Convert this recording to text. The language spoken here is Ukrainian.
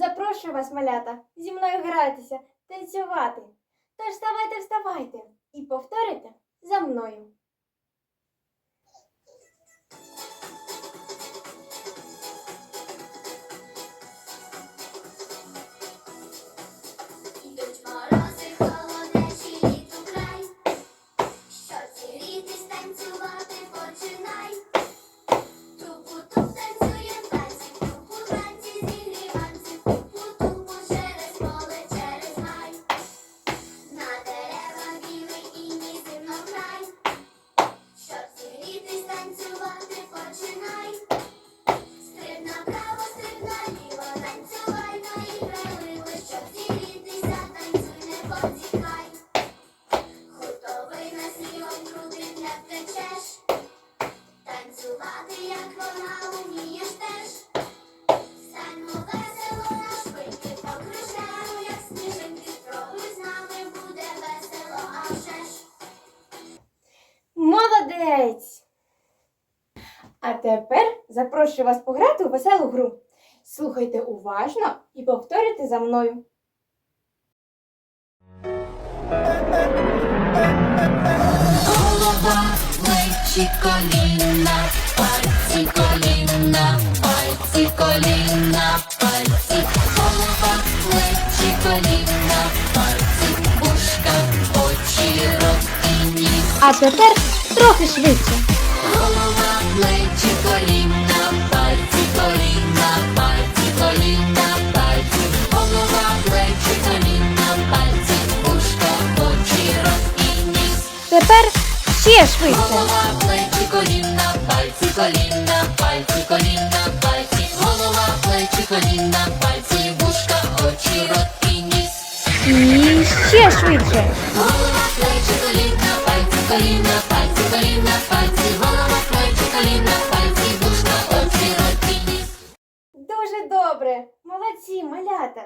Запрошую вас, малята, зі мною гратися, танцювати. Тож вставайте, вставайте і повторите за мною. Молодець! А тепер запрошую вас пограти у веселу гру. Слухайте уважно і повторюйте за мною. Голова, плечі, коліна, пальці, коліна, пальці, коліна, пальці, голова, плечі, коліна, пальці, вушка, очі, рот і ніс. А тепер трохи швидше. Голова, плечі, коліна, пальці, коліна, пальці, коліна, пальці, голова, плечі, коліна, пальці, вушка, очі, рот і ніс. Тепер ще швидше. Голова, плечі, коліна, пальці, коліна, пальці, коліна, пальці, голова, плечі, коліна, пальці, вушка, очі, рот і ніс. І ще швидше. Голова, плечі, коліна, пальці, коліна, пальці, коліна, пальці, голова, плечі, коліна, пальці, вушка, очі, рот і ніс. Дуже добре. Молодці, малята.